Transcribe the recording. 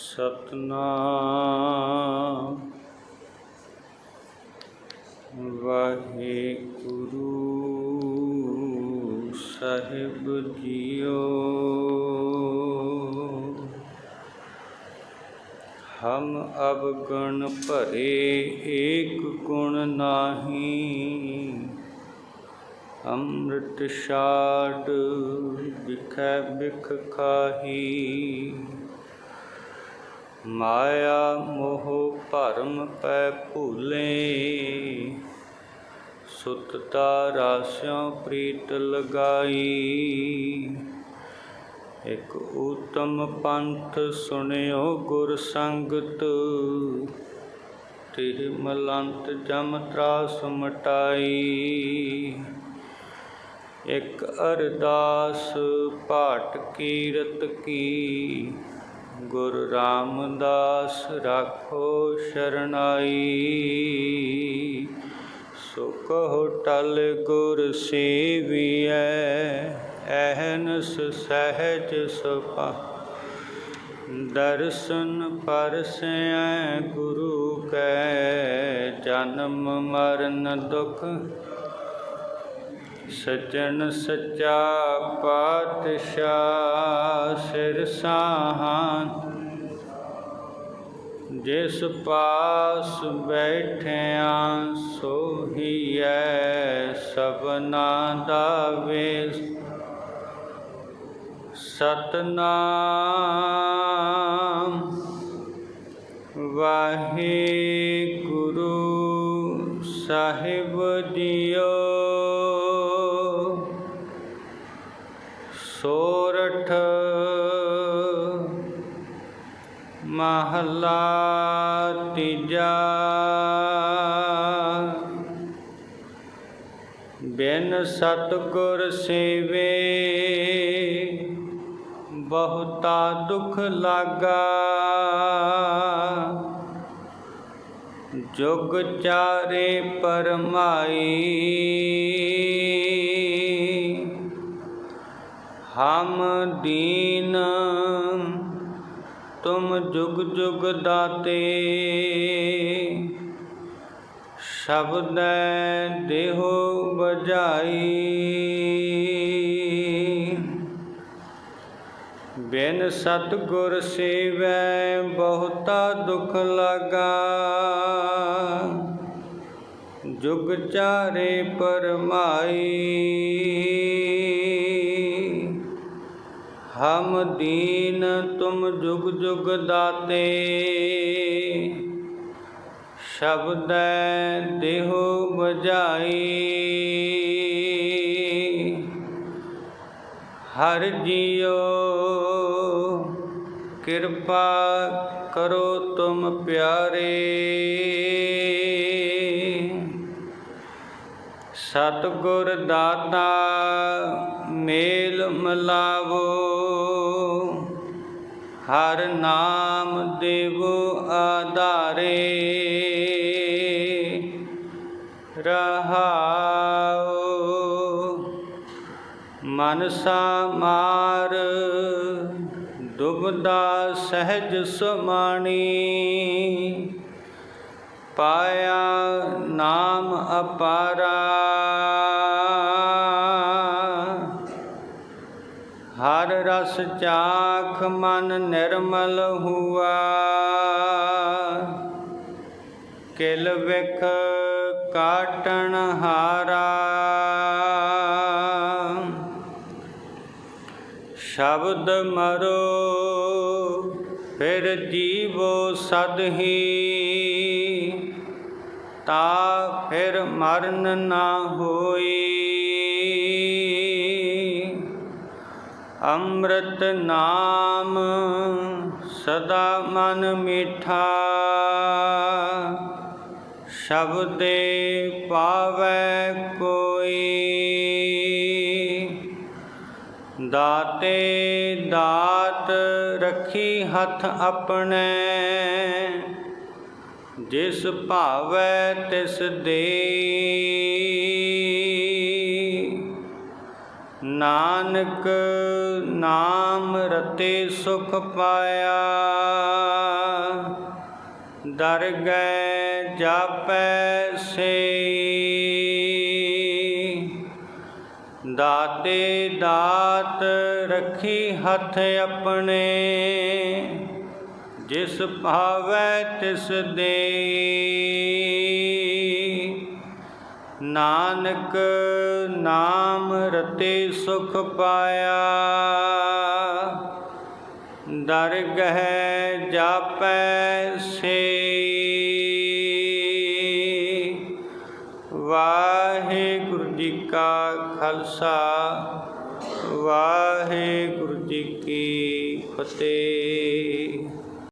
ਸਤਨਾਮ। ਵਾਹਿਗੁਰੂ ਸਾਹਿਬ ਜੀਓ। ਹਮ ਅਬ ਗਣ ਭਰੇ ਏਕ ਗੁਣ ਨਾਹੀ। ਅੰਮ੍ਰਿਤ ਛਾੜ ਵਿਖੈ ਬਿਖ ਖਾਹੀ। ਮਾਇਆ ਮੋਹ ਭਰਮ ਪੈ ਭੂਲੇ। ਸੁਤਤਾ ਰਾਸਿਓ ਪ੍ਰੀਤ ਲਗਾਈ। ਇਕ ਊਤਮ ਪੰਥ ਸੁਣਿਓ ਗੁਰ ਸੰਗਤ। ਤਿਹ ਮਲੰਤ ਜਮ ਤਰਾਸ ਮਟਾਈ। ਇਕ ਅਰਦਾਸ ਪਾਟ ਕੀਰਤ ਕੀ। ਗੁਰ ਰਾਮਦਾਸ ਰਾਖੋ ਸ਼ਰਨਾਈ। ਸੁਖ ਕਹੋ ਟਲ ਗੁਰ ਸੇਵੀਐ, ਐਹਨਸ ਸਹਿਜ ਸੁਪਾ ਦਰਸ਼ਨ ਪਰਸੈ ਗੁਰੂ ਕੈ, ਜਨਮ ਮਰਨ ਦੁਖ ਸਜਣ ਸੱਚਾ ਪਾਤਸ਼ਾਹ ਸਿਰ ਸਾਹਾਂ। ਜਿਸ ਪਾਸ ਬੈਠਿਆ ਸੋਹੀਐ ਸਭਨਾ ਦਾ ਵੇਸ। ਸਤਨਾਮ ਵਾਹਿਗੁਰੂ ਸਾਹਿਬ ਜੀਓ ਮਹਲਾ ਤੀਜਾ। ਬਿਨ ਸਤਗੁਰ ਸੇਵੇ ਬਹੁਤਾ ਦੁਖ ਲਾਗਾ। ਜੁਗ ਚਾਰੇ ਪਰਮਾਈ। ਹਮ ਦੀਨ ਤੁਮ ਜੁਗ ਜੁਗ ਦਾਤੇ। ਸ਼ਬਦੈ ਦੇਹੋ ਬਜਾਈ ਬਿਨ ਸਤਗੁਰ ਸੇਵੈ ਬਹੁਤਾ ਦੁਖ ਲਗਾ। ਜੁਗ ਚਾਰੇ ਪਰਮਾਈ। ਹਮ ਦੀਨ ਤੁਮ ਜੁਗ ਜੁਗ ਦਾਤੇ। ਸ਼ਬਦੈ ਦੇਹੋ ਬਜਾਈ ਹਰ ਜੀਓ ਕਿਰਪਾ ਕਰੋ ਤੁਮ ਪਿਆਰੇ। ਸਤਗੁਰ ਦਾਤਾ ਮੇਲ ਮਲਾਵੋ ਹਰ ਨਾਮ ਦੇਵੋ ਆਧਾਰੇ। ਰਹਾਉ ਮਨਸਾ ਮਾਰ ਦੁਬਦਾ ਸਹਿਜ ਸਮਾਣੀ। ਪਾਇਆ ਨਾਮ ਅਪਾਰਾ। ਹਰ ਰਸ ਚਾਖ ਮਨ ਨਿਰਮਲ ਹੁਆ। ਕਿਲ ਵਿਖ ਕਾਟਣ ਹਾਰਾ। ਸ਼ਬਦ ਮਰੋ, ਫਿਰ ਜੀਵੋ ਸਦਹੀ। ਤਾ ਫਿਰ ਮਰਨ ਨਾ ਹੋਈ। ਅੰਮ੍ਰਿਤ ਨਾਮ ਸਦਾ ਮਨ ਮਿਠਾ। ਸ਼ਬਦੇ ਪਾਵੈ ਕੋਈ। ਦਾਤੇ ਦਾਤ ਰੱਖੀ ਹੱਥ ਆਪਣੇ। ਜਿਸ ਭਾਵੈ ਤਿਸ ਦੇ। ਨਾਨਕ ਨਾਮ ਰਤੇ ਸੁਖ ਪਾਇਆ। ਦਰ ਗਏ ਜਾਪੈ ਸੇ ਦਾਤੇ ਦਾਤ ਰੱਖੀ ਹੱਥ ਆਪਣੇ। ਜਿਸ ਭਾਵੈ ਤਿਸ ਦੇ ਨਾਨਕ ਨਾਮ ਰਤੇ ਸੁਖ ਪਾਇਆ। ਦਰਗਹਿ ਜਾਪੈ ਸੇ ਵਾਹਿਗੁਰੂ ਜੀ ਕਾ ਖਾਲਸਾ, ਵਾਹਿਗੁਰੂ ਜੀ ਕੀ ਫਤਿਹ।